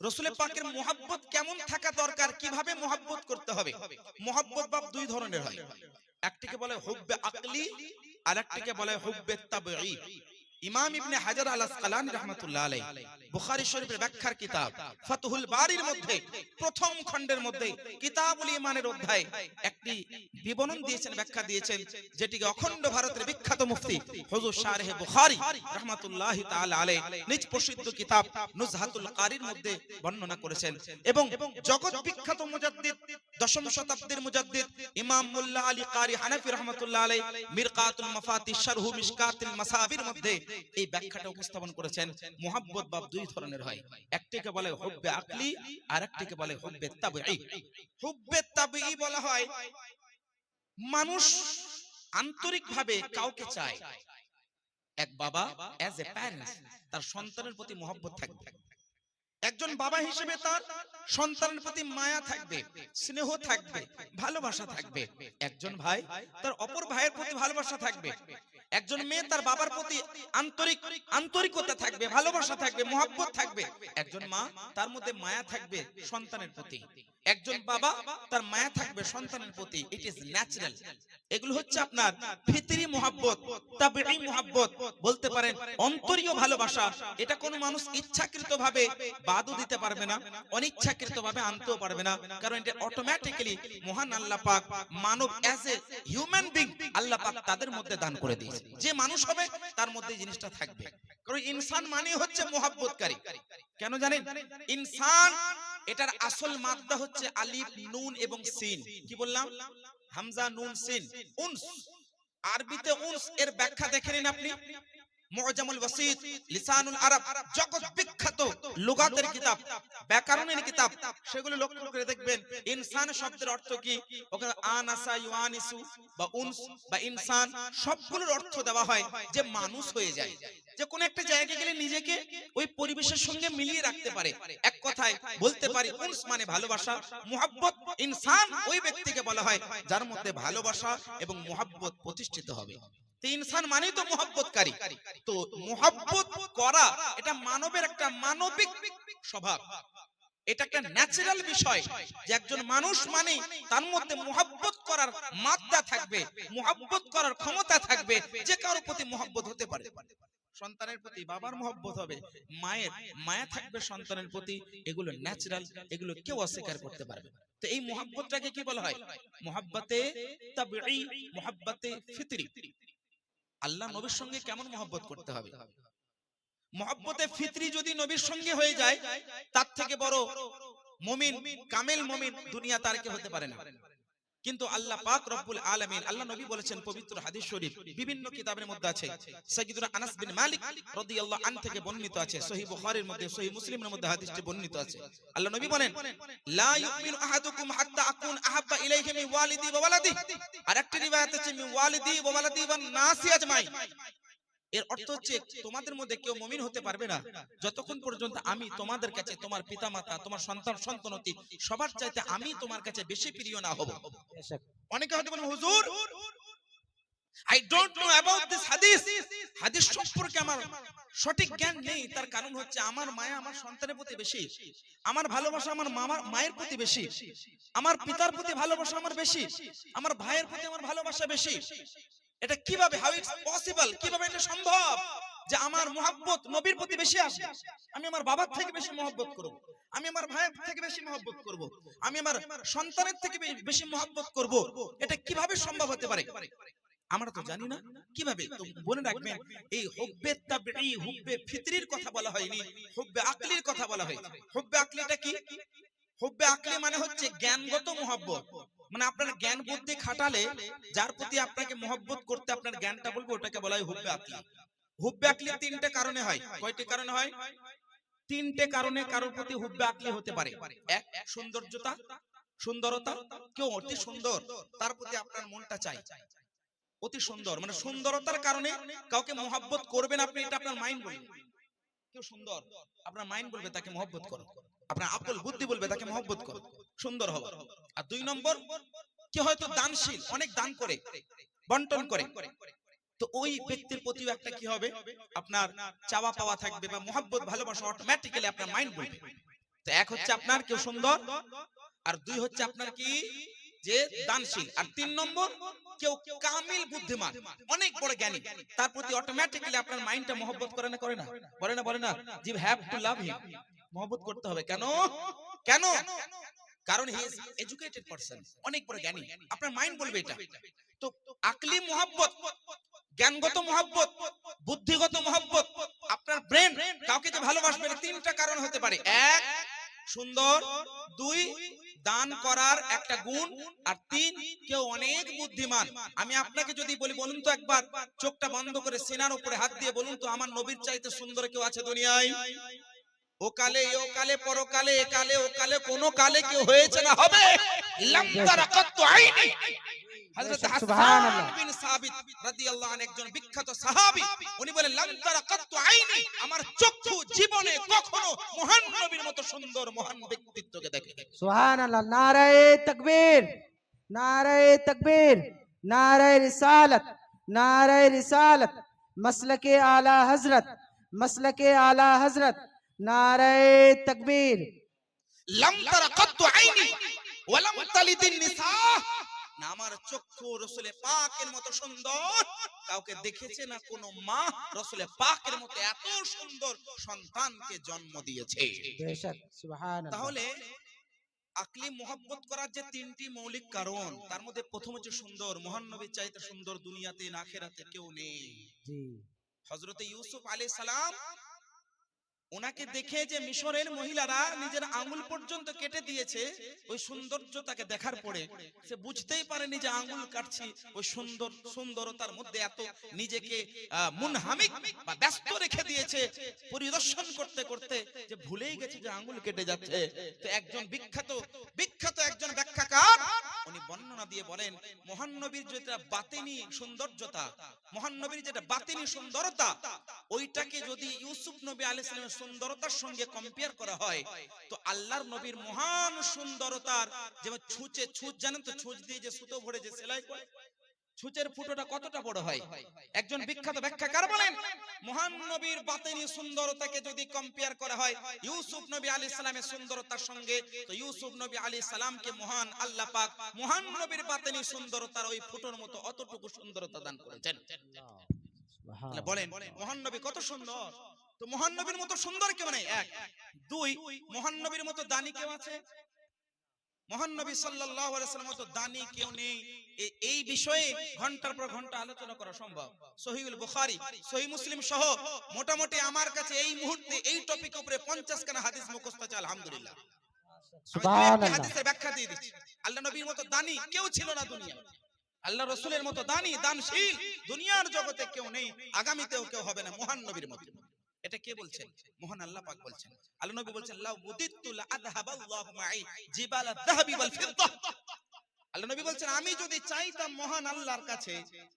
রসুলের পাকের মোহাব্বত কেমন থাকা দরকার? কীভাবে মোহাব্বত করতে হবে? মোহাব্বত বাপ দুই ধরনের হয়। একটিকে বলে হুব্বে আকলি আর একটিকে বলে হুব্বে তাবঈ ইমাম ইবনে হাজার আল আসকালানি রাহমাতুল্লাহ আলাইহি। বুখারী শরীফের ব্যাখ্যার কিতাব, ফাতহুল বারির মধ্যে, প্রথম খণ্ডের মধ্যে কিতাবুল ঈমানের অধ্যায় একটি বিবরণ দিয়েছেন, ব্যাখ্যা দিয়েছেন, যেটিকে অখণ্ড ভারতের বিখ্যাত মুফতি হুজুর শারহে বুখারী রাহমাতুল্লাহি তাআলা আলাইহি নিজ প্রসিদ্ধ কিতাব নুজহাতুল কারির মধ্যে বর্ণনা করেছেন। এবং জগৎ বিখ্যাত মুজাদ্দিদ, দশম শতাব্দীর মুজাদ্দিদ ইমাম মুল্লা আলী কারি হানাফি রহমাতুল্লাহ আলাইহি মিরকাতুল মাফাতি শারহু মিশকাতুল মাসাবির মধ্যে এই ব্যাখ্যাটা উপস্থাপন করেছেন মুহাব্বত বাব দুই ধরনের হয়। একটিকে বলে হুব্বে আকলি আর একটিকে বলে হুব্বে তাবঈ। হুব্বে তাবঈ বলা হয়, মানুষ আন্তরিকভাবে কাউকে চায়। এক বাবা অ্যাজ এ প্যারেন্টস তার সন্তানের প্রতি মহব্বত থাকবে। একজন বাবা হিসেবে তার সন্তানের প্রতি মায়া থাকবে, স্নেহ থাকবে, ভালোবাসা থাকবে। একজন ভাই, তার অপর ভাইয়ের প্রতি ভালোবাসা থাকবে। একজন মেয়ে তার বাবার প্রতি আন্তরিক আন্তরিকতা থাকবে ভালোবাসা থাকবে মহাব্বত থাকবে। একজন মা তার মধ্যে মায়া থাকবে সন্তানের প্রতি। একজন বাবা, তার মায়া থাকবে সন্তানের প্রতি। ইট ইজ ন্যাচারাল এগুলো হচ্ছে আপনার ফিতরি মোহাব্বত তাবিঈ মোহাব্বত। বলতে পারেন, অন্তরীয় ভালোবাসা। এটা কোনো মানুষ ইচ্ছাকৃত ভাবে বাদও দিতে পারবে না অনিচ্ছাকৃত ভাবে আনতেও পারবে না। কারণ এটা অটোমেটিক্যালি মহান আল্লাহ পাক, মানব অ্যাজ এ হিউম্যান বিং আল্লাহ পাক তাদের মধ্যে দান করে দিয়েছে। যে মানুষ হবে, তার মধ্যে জিনিসটা থাকবে। কারণ ইনসান মানে হচ্ছে মোহাব্বতকারী। কেন জানেন? ইনসান এটার আসল মাদ্দা হচ্ছে আলিফ নুন এবং সিন। কি বললাম? হামজা নুন সিন। উনস। আরবিতে উনস এর ব্যাখ্যা দেখে নিন আপনি। যে মানুষ হয়ে যায়। যে কোন একটা জায়গায় গেলে নিজেকে ওই পরিবেশের সঙ্গে মিলিয়ে রাখতে পারে। এক কথায় বলতে পারি মানে ভালোবাসা, মুহাব্বত ইনসান ওই ব্যক্তিকে বলা হয় যার মধ্যে ভালোবাসা এবং মুহাব্বত প্রতিষ্ঠিত হবে। ইনসান মানেই তো মোহাব্বতকারী। তো মোহাব্বত করা এটা মানবের একটা মানবিক স্বভাব। এটা একটা ন্যাচারাল বিষয় যে একজন মানুষ মানে তার মধ্যে মোহাব্বত করার মাত্রা থাকবে, মোহাব্বত করার ক্ষমতা থাকবে, যে কারোর প্রতি মোহাব্বত হতে পারে। সন্তানের প্রতি বাবার মোহাব্বত হবে, মায়ের, মায়া থাকবে সন্তানের প্রতি, এগুলো ন্যাচারাল এগুলো কেউ অস্বীকার করতে পারবে তো এই মোহাব্বতটাকে কি বলা হয়? মোহাব্বতে তাবঈ, মোহাব্বতে ফিতরি। আল্লাহ নবীর সঙ্গে কেমন মহব্বত করতে হবে? মহব্বতে ফিতরি যদি নবীর সঙ্গে হয়ে যায় তার থেকে বড় মমিন কামেল মমিন দুনিয়া তার কে হতে পারে না। কিন্তু আল্লাহ পাক রব্বুল আলামিন আল্লাহ নবী বলেছেন পবিত্র হাদিস শরীফ বিভিন্ন কিতাবের মধ্যে আছে। সাইয়্যিদুনা আনাস বিন মালিক রাদিয়াল্লাহু আন থেকে বর্ণিত আছে। সহিহ বুখারীর মধ্যে সহিহ মুসলিমের মধ্যে হাদিসটি বর্ণিত আছে। আল্লাহ নবী বলেন লা ইউমিনু আহাদুকুম হাত্তা আকুন আহাব্বা ইলাইহি মিন ওয়ালিদি ওয়া ওয়ালাদি। আরেকটি রিওয়ায়াত আছে মিন ওয়ালিদি ওয়া ওয়ালাদি ওয়ান নাসি আজমাইন এর অর্থ হচ্ছে তোমাদের মধ্যে কেউ মুমিন হতে পারবে না। যতক্ষণ পর্যন্ত আমি তোমাদের কাছে তোমার পিতামাতা তোমার সন্তান সন্তানতি সবার চাইতে আমি তোমার কাছে বেশি প্রিয় না হব। অনেকে হয়তো বলেন হুজুর I don't know about this হাদিস হাদিস সম্পর্কে আমার সঠিক জ্ঞান নেই। তার কারণ হচ্ছে আমার মায়া আমার সন্তানের প্রতি বেশি। আমার ভালোবাসা আমার মামার মায়ের প্রতি বেশি। আমার পিতার প্রতি ভালোবাসা আমার বেশি। আমার ভাইয়ের প্রতি আমার ভালোবাসা বেশি। এটা কীভাবে হাউ ইটস পসিবল কীভাবে এটা সম্ভব যে আমার মোহাব্বত নবীর প্রতি বেশি আসে? আমি আমার বাবার থেকে বেশি মহব্বত করব। আমি আমার ভাইয়ের থেকে বেশি মহব্বত করব। আমি আমার সন্তানের থেকে বেশি মহব্বত করব। এটা কীভাবে সম্ভব হতে পারে? আমরা তো জানি না। কীভাবে? তো বলে রাখবেন, এই হুব্বে তাবঈ, হুব্বে ফিতরির কথা বলা হয়নি। হুব্বে আকলির কথা বলা হয়েছে। হুব্বে আকলিটা কি? হুব্বে আকলি মানে হচ্ছে জ্ঞানগত মহব্বত। মানে আপনার জ্ঞান বুদ্ধি খাটালে যার প্রতি আপনাকে মহব্বত করতে আপনার জ্ঞানটা বলব, ওটাকে বলা হয় হুব্বে আকলি। হুব্বে আকলি তিনটে কারণে হয়। কয়টি কারণে হয়? তিনটে কারণে কারোর প্রতি হুব্বে আকলি হতে পারে। এক, সৌন্দর্যতা, সুন্দরতা। কেউ অতি সুন্দর, তার প্রতি আপনার মনটা চাই। অতি সুন্দর মানে সুন্দরতার কারণে কাউকে মহাব্বত করবেন আপনি, এটা আপনার মাইন্ড বলবেন কেউ সুন্দর, আপনার মাইন্ড বলবে তাকে মহব্বত করো। আপনার আকল বুদ্ধি বলবে তাকে মহব্বত করো। সুন্দর হবে আর দুই নম্বর কি হয়তো দানশীল অনেক দান করে বন্টন করে। তো ওই ব্যক্তির প্রতিও একটা কি হবে? আপনার চাওয়া পাওয়া থাকবে বা মহাব্বত ভালোবাসা অটোমেটিক্যালি আপনার মাইন্ড বলবে। তো এক হচ্ছে আপনার কেউ সুন্দর আর দুই হচ্ছে আপনার কি যে দানশীল। আর তিন নম্বর কেউ কামিল বুদ্ধিমান অনেক বড় জ্ঞানী। তার প্রতি অটোমেটিক্যালি আপনার মাইন্ডটা মহব্বত করে না করে না। বলে না বলে না জি হ্যাভ টু লাভ হিম মহব্বত করতে হবে। কেন? কেন? কারণ হি ইজ এডুকেটেড পারসন। অনেক বড় জ্ঞানী। আপনার মাইন্ড বলবে এটা। তো আকলি মহব্বত জ্ঞানগত মহব্বত বুদ্ধিগত মহব্বত আপনার ব্রেন কাউকে যে ভালোবাসবে তিনটা কারণ হতে পারে। এক সুন্দর। দুই দান করার একটা গুণ। আর তিন কেউ অনেক বুদ্ধিমান। আমি আপনাকে যদি বলি বলুন তো একবার চোখটা বন্ধ করে সিনার উপরে হাত দিয়ে বলুন তো আমার নবীর চাইতে সুন্দর কেউ আছে দুনিয়ায়? ওকালে ওকালে ও কালে পরকালে এ কালে ও কোন কালে কি হয়েছে না হবে? হযরত হাসান বিন একজন বিখ্যাত সাহাবী। উনি চক্ষু জীবনে কখনো মতো সুন্দর মহান ব্যক্তিত্বকে দেখে সুবহানাল্লাহ। নারায়ে তাকবীর নারায়ে তাকবীর নারায়ে রিসালাত নারায়ে রিসালাত। মাসলাকে আলা হযরত মাসলাকে আলা হজরত নারায় তকবীর। লম তারা কত্তু আইনি ওয়ালাম তালিদিন নিসা না আমার চক্ষু রসুলে পাকের মতো সুন্দর। কাউকে দেখেছে না কোনো মা রসুলে পাকের মতো এত সুন্দর সন্তানকে জন্ম দিয়েছে? তাহলে আকলি মোহাব্বত করার যে তিনটি মৌলিক কারণ তার মধ্যে প্রথম হচ্ছে সুন্দর। মহান নবীর চাইতে সুন্দর দুনিয়াতে না খেরাতে কেউ নেই। হযরতে ইউসুফ আলাইহিস সালাম ওনাকে দেখে যে মিশরের মহিলারা নিজের আঙ্গুল পর্যন্ত কেটে দিয়েছে ওই সৌন্দর্য তাকে দেখার পরে। সে বুঝতেই পারেনি যে আঙ্গুল কাটছি ওই সুন্দর সুন্দরতার মধ্যে এত নিজেকে মুনহামিক বা ব্যস্ত রেখে দিয়েছে পরিদর্শন করতে করতে যে ভুলেই গেছে যে আঙ্গুল কেটে যাচ্ছে। তো একজন বিখ্যাত বিখ্যাত একজন ব্যাখ্যাকার উনি বর্ণনা দিয়ে বলেন মহান নবীর যেটা বাতিনি সৌন্দর্যতা মহান নবীর যেটা বাতিনি সুন্দরতা ওইটাকে যদি ইউসুফ নবী আলাইহিস সুন্দরতার সঙ্গে কম্পেয়ার করা হয় তো আল্লাহর নবীর মহান সুন্দরতার যেমন ছুঁচে ছুঁচ জানেন তো ছুঁচ দিয়ে যে সুতো ভরে যে সেলাই করে? ছুচের ফুটোটা কতটা বড় হয়? একজন বিখ্যাত ব্যাখ্যাকার বলেন মহান নবীর বাতেনি সুন্দরতাকে যদি কম্পেয়ার করা হয় ইউসুফ নবী আলী সালামের সুন্দরতার সঙ্গে তো ইউসুফ নবী আলী সালামকে মহান আল্লাহ পাক মহান নবীর বাতেনি সুন্দরতার ওই ফুটোর মতো অতটুকু সুন্দরতা দান করেছেন। বলেন মহান নবী কত সুন্দর? তো মহানবীর মতো সুন্দর কেউ নেই? এক। দুই মহানবীর মতো দানি কেউ আছে? মহানবী সাল্লাল্লাহু সাল্লাম মতো দানি কেউ নেই? এই বিষয়ে ঘণ্টার পর ঘণ্টা আলোচনা করা সম্ভব। সহিউল বুখারি সহি মুসলিম সহ মোটামুটি আমার কাছে এই মুহূর্তে এই টপিক উপরে পঞ্চাশ কেনা হাদিস মুখস্থ আছে আলহামদুলিল্লাহ। সুবহানাল্লাহ। হাদিসের ব্যাখ্যা দিয়ে দিচ্ছি। আল্লাহ নবীর মতো দানি কেউ ছিল না দুনিয়ায়। আল্লাহ রসুলের মতো দানি দানশীল দুনিয়ার জগতে কেউ নেই আগামীতেও কেউ হবে না মহান নবীর মতো। এটা কে বলছেন? মহান আল্লাহ পাক বলছেন। আল্লাহ নবী বলছেন লাউ বুদিতু লা আযহাবাল্লাহু মাই জিবাল আযহাবি ওয়াল ফিদ্দা। আল্লাহ নবী বলছেন আমি যদি চাইতাম মহান আল্লাহর কাছে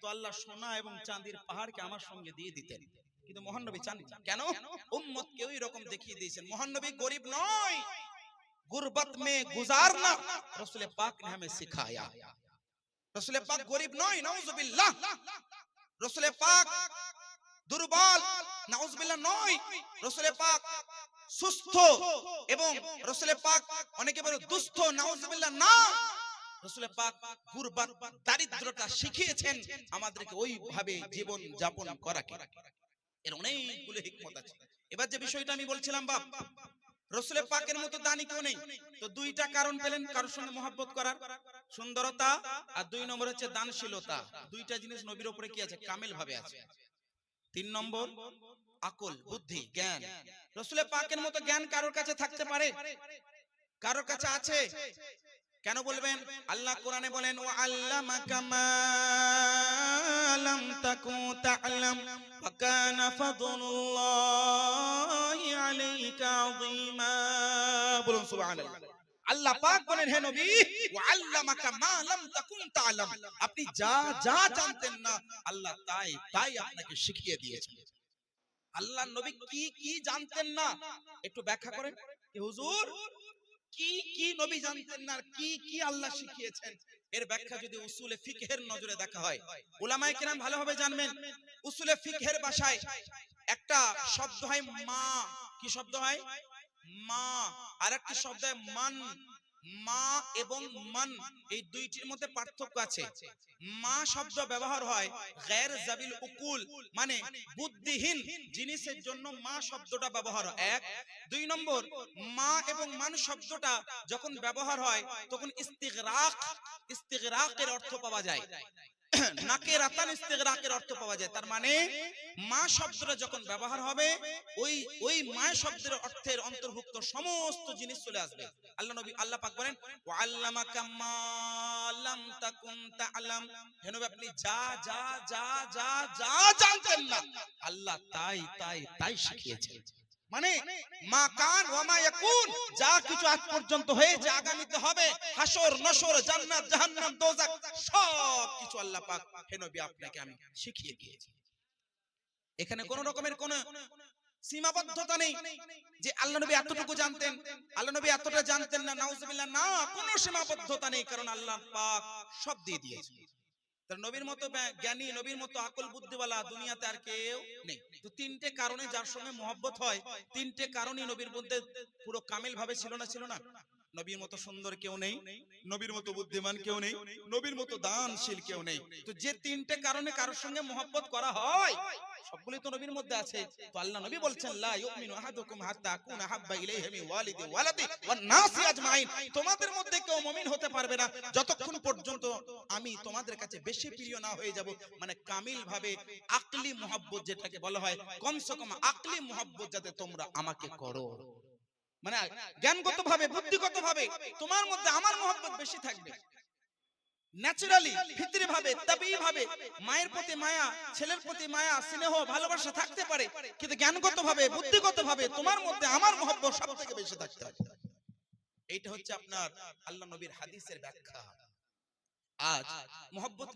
তো আল্লাহ সোনা এবং চাঁদির পাহাড়কে আমার সঙ্গে দিয়ে দিতেন। কিন্তু মহান নবী চান কেন? উম্মত কে ওই রকম দেখিয়ে দিয়েছেন। মহান নবী গরিব নয়। গুরবত মে গুজারনা রসুল পাক নে हमें सिखाया রসুল পাক গরিব নয় নাউজুবিল্লাহ। রসুল পাক দুর্বল। নাউজুবিল্লাহ নয় রসুল পাক সুস্থ এবং রসুল পাক অনেকে বলে দুস্থ, নাউজুবিল্লাহ না। রসুল পাক গুরবাত, দারিদ্রতা শিখিয়েছেন আমাদেরকে ওইভাবে জীবন যাপন করাকে। এর অনেকগুলো হিকমত আছে। এবার যে বিষয়টা আমি বলছিলাম, বাপ রসুলে পাকের মতো দানি কেউ নেই। তো দুইটা কারণ পেলেন কারোর সঙ্গে মহব্বত করার। সুন্দরতা আর দুই নম্বর হচ্ছে দানশীলতা। দুইটা জিনিস নবীর উপরে কি আছে? কামেল ভাবে আছে। তিন নম্বর আকল বুদ্ধি জ্ঞান। রসুলের পাকের মতো জ্ঞান কারোর কাছে থাকতে পারে? কারোর কাছে আছে? কেন বলবেন? আল্লাহ কোরআনে বলেন ও আল্লাহ মা লাম তাকু ফাদলুল্লাহি আলাইকা আযীমা। বলুন সুবহানাল্লাহ। আল্লাহ পাক বলেন হে নবী আল্লামাকা মা লাম তাকুন তা'লাম আপনি যা যা জানতেন না আল্লাহ তাই তাই আপনাকে শিখিয়ে দিয়েছেন। আল্লাহ নবী কি কি জানতেন না? একটু ব্যাখ্যা করেন। হুজুর কি কি নবী জানতেন না আর কি কি আল্লাহ শিখিয়েছেন? এর ব্যাখ্যা যদি উসুলে ফিকহের নজরে দেখা হয় উলামায়ে কেরাম ভালোভাবে জানবেন। উসুলে ফিকহের ভাষায় একটা শব্দ হয় মা কি শব্দ হয়? মা আর একটি শব্দ মান মা এবং মান এই দুইটির মধ্যে পার্থক্য আছে। মা শব্দ ব্যবহার হয় গ্যার জাবিল উকুল মানে বুদ্ধিহীন জিনিসের জন্য মা শব্দটা ব্যবহার হয়। এক দুই নম্বর মা এবং মান শব্দটা যখন ব্যবহার হয় তখন ইস্তিগরাক ইস্তিগরাকের অর্থ পাওয়া যায়। নাকে রাতান ইস্তিগরাকের অর্থ পাওয়া যায়। তার মানে মা শব্দটা যখন ব্যবহার হবে, ওই ওই মা শব্দের অর্থের অন্তর্ভুক্ত সমস্ত জিনিস চলে আসবে। আল্লাহ নবী, আল্লাহ পাক বলেন ওয়া আল্লামাকা মা লাম তাকুন তাআলাম। হে নবী, আপনি যা যা যা যা যা জানতেন না, আল্লাহ তাই তাই তাই শিখিয়েছেন। মানে মা কান ওয়া ইয়াকুন যা কিছু আজ পর্যন্ত হয়েছে আগামীতে হবে। হাসর নসর জান্নাত জাহান্নাম দোজখ সব কিছু আল্লাহ পাক হে নবী আপনাকে আমি শিখিয়ে দিয়েছি। এখানে কোন রকমের কোন সীমাবদ্ধতা নেই যে আল্লাহ নবী এতটুকু জানতেন আল্লাহ নবী এতটা জানতেন না নাউজুবিল্লাহ না কোনো সীমাবদ্ধতা নেই কারণ আল্লাহ পাক সব দিয়ে দিয়েছেন। তার নবীর মতো জ্ঞানী নবীর মতো আকল বুদ্ধিওয়ালা দুনিয়াতে আর কেউ নেই। তো তিনটে কারণে যার সঙ্গে মহব্বত হয় তিনটে কারণই নবীর মধ্যে পুরো কামিল ভাবে ছিল না ছিল না। নবীর মতো সুন্দর কেউ নেই নবীর মতো বুদ্ধিমান কেউ নেই নবীর মতো দানশীল কেউ নেই। তো যে তিনটে কারণে কারোর সঙ্গে মহব্বত করা হয়। সবগুলি তো নবীর মধ্যে আছে। তো আল্লাহ নবী বলছেন, লা ইউমিনু আহাদুকুম হাত্তা আকুনা হাব্বা ইলাইহি মিন ওয়ালিদি ওয়ালাদি ওয়ান নাসি আজমাইন। তোমাদের মধ্যে কেউ মুমিন হতে পারবে না। যতক্ষণ পর্যন্ত আমি তোমাদের কাছে বেশি প্রিয় না হয়ে যাব মানে কামিল ভাবে আকলি মোহাব্বত যেটাকে বলা হয়, কমসে কম আকলি মোহাব্বত যাতে তোমরা আমাকে করো। মানে জ্ঞানগত ভাবে বুদ্ধিগত ভাবে তোমার মধ্যে আমার মোহাব্বত বেশি থাকবে। ন্যাচারালি ফিতরি ভাবে তাবি ভাবে মায়ের প্রতি মায়া, ছেলের প্রতি মায়া, স্নেহ, ভালোবাসা থাকতে পারে। কিন্তু জ্ঞানগত ভাবে বুদ্ধিগত ভাবে তোমার মধ্যে আমার মহব্বত সব থেকে বেশি থাকতে হবে। এইটা হচ্ছে আপনার আল্লাহ নবীর হাদিসের ব্যাখ্যা। আজ মোহব্বত